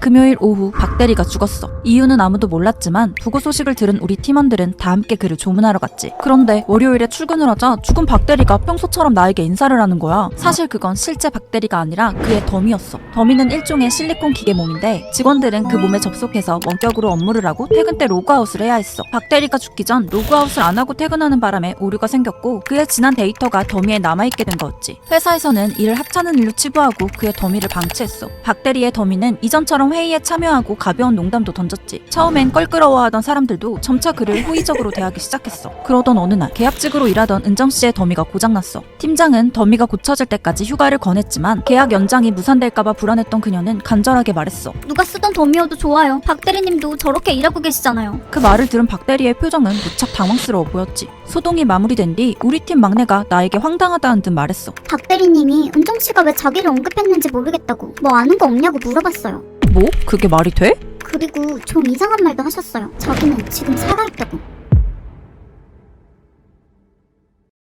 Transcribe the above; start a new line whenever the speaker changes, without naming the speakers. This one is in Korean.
금요일 오후 박대리가 죽었어. 이유는 아무도 몰랐지만 부고 소식을 들은 우리 팀원들은 다 함께 그를 조문하러 갔지. 그런데 월요일에 출근을 하자 죽은 박대리가 평소처럼 나에게 인사를 하는 거야. 사실 그건 실제 박대리가 아니라 그의 덤이었어. 덤이는 일종의 실리콘 기계 몸인데 직원들은 그 몸에 접속해서 원격으로 업무를 하고 퇴근 때 로그아웃을 해야 했어. 박대리가 죽기 전 로그아웃을 안 하고 퇴근하는 바람에 오류가 생겼고 그의 지난 데이터가 더미에 남아있게 된 거였지. 회사에서는 이를 하찮은 일로 치부하고 그의 더미를 방치했어. 박대리의 더미는 이전처럼 회의에 참여하고 가벼운 농담도 던졌지. 처음엔 껄끄러워하던 사람들도 점차 그를 호의적으로 대하기 시작했어. 그러던 어느 날 계약직으로 일하던 은정 씨의 더미가 고장났어. 팀장은 더미가 고쳐질 때까지 휴가를 권했지만 계약 연장이 무산될까봐 불안했던 그녀는 간절하게 말했어.
누가 쓰던 덤이어도 좋아요. 박 대리님도 저렇게 일하고 계시잖아요.
그 말을 들은 박 대리의 표정은 무척 당황스러워 보였지. 소동이 마무리된 뒤 우리 팀 막내가 나에게 황당하다는 듯 말했어.
박 대리님이 은정 씨가 왜 자기를 언급했는지 모르겠다고 뭐 아는 거 없냐고 물어봤어요.
뭐? 그게 말이 돼?
그리고 좀 이상한 말도 하셨어요. 자기는 지금 살아있다고.